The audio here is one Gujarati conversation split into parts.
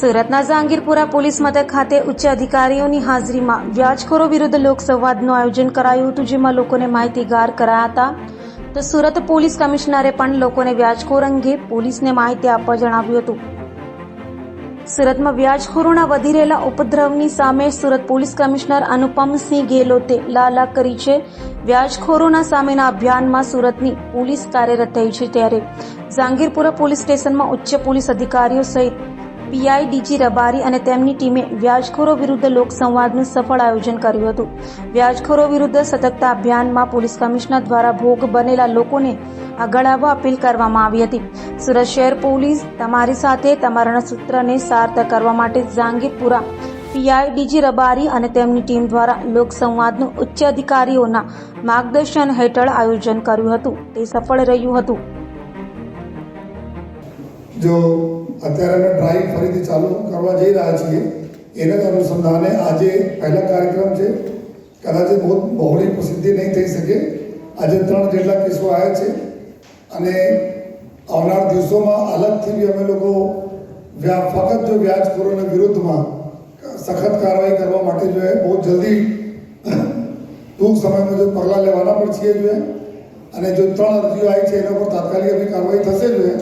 સુરતના જહાંગીરપુરા પોલીસ મથક ખાતે ઉચ્ચ અધિકારીઓની હાજરીમાં વ્યાજખોરો વિરુદ્ધ લોકસંવાદનું આયોજન કરાયું હતું, જેમાં લોકોને માહિતીગાર કરાયા હતા. તો સુરત પોલીસ કમિશનરે પણ લોકોને વ્યાજખોર અંગે પોલીસને માહિતી આપવા જણાવ્યું હતું. સુરતમાં વ્યાજખોરોના વધી રહેલા ઉપદ્રવની સામે સુરત પોલીસ કમિશનર અનુપમસિંહ ગેહલોતે લાલા કરી છે. વ્યાજખોરોના સામેના અભિયાનમાં સુરતની પોલીસ કાર્યરત થઈ છે ત્યારે જાંગીરપુરા પોલીસ સ્ટેશનમાં ઉચ્ચ પોલીસ અધિકારીઓ સહિત પીઆઈ ડીજી રબારી અને તેમની ટીમે વ્યાજખોરો વિરુદ્ધ લોકસંવાદનું સફળ આયોજન કર્યું હતું. વ્યાજખોરો વિરુદ્ધ સતર્કતા અભિયાનમાં પોલીસ કમિશનર દ્વારા ભોગ બનેલા લોકોને આગળ આવવા અપીલ કરવામાં આવી હતી. સુરત શહેર પોલીસ તમારી સાથે તમારા સૂત્રને સાર્થક કરવા માટે જાંગીરપુરા પીઆઈ ડીજી રબારી અને તેમની ટીમ દ્વારા લોકસંવાદનું ઉચ્ચ અધિકારીઓના માર્ગદર્શન હેઠળ આયોજન કર્યું હતું. તે સફળ રહ્યું હતું. જો અત્યારે અમે ડ્રાઈવ ફરીથી ચાલુ કરવા જઈ રહ્યા છીએ. એના અનુસંધાને આજે પહેલા કાર્યક્રમ છે. કદાચ બહુ બહોળી પ્રસિદ્ધિ નહીં થઈ શકે. આજે ત્રણ જેટલા કેસો આવ્યા છે. અને આવનાર દિવસોમાં અલગથી બી અમે લોકો વ્યા, ફક્ત જો વ્યાજખોરોના વિરુદ્ધમાં સખત કાર્યવાહી કરવા માટે જો એ બહુ જલ્દી ટૂંક સમયમાં જો પગલાં લેવાના પણ છીએ જોઈએ અને જો ત્રણ અરજીઓ આવી છે, એના પર તાત્કાલિક એવી કાર્યવાહી થશે જોઈએ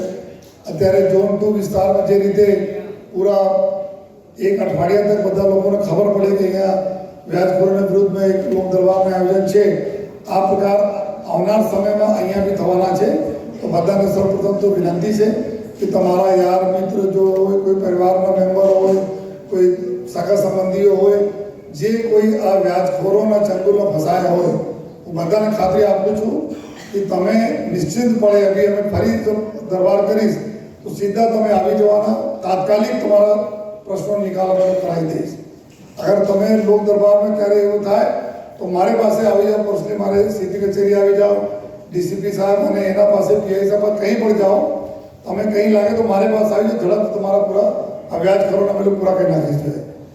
અત્યારે ઝોન ટુ વિસ્તારમાં જે રીતે પૂરા એક અઠવાડિયા અંદર બધા લોકોને ખબર પડે કે અહીંયા વ્યાજખોરોના વિરુદ્ધમાં એક લોક દરબારનું આયોજન છે આ પ્રકાર આવનાર સમયમાં અહીંયા બી થવાના છે તો બધાને સૌપ્રથમ તો વિનંતી છે કે તમારા યાર મિત્ર જો હોય કોઈ પરિવારના મેમ્બર હોય કોઈ સગા સંબંધીઓ હોય જે કોઈ આ વ્યાજખોરોના ચંગુલમાં ફસાયા હોય હું બધાને ખાતરી આપું છું કે તમે નિશ્ચિતપણે અભી અમે ફરી જો દરબાર કરીશ તો સીધા તમે આવી જવાના તાત્કાલિક તમારા પ્રશ્નો નિકાલ અમે કરાવી દઈશ અગર તમે લોક દરબારમાં ક્યારે એવું થાય તો મારી પાસે આવી જાઓ પર્સનલી મારે સીધી કચેરી આવી જાઓ ડીસીપી સાહેબ અને એના પાસે પીઆઈ સાહેબ કંઈ પણ જાઓ તમે કંઈ લાગે તો મારી પાસે આવી જાઓ ઝડપ તમારા પૂરા આ વ્યાજ ખરોના અમે લોકો પૂરા કરી નાખીશ જોઈએ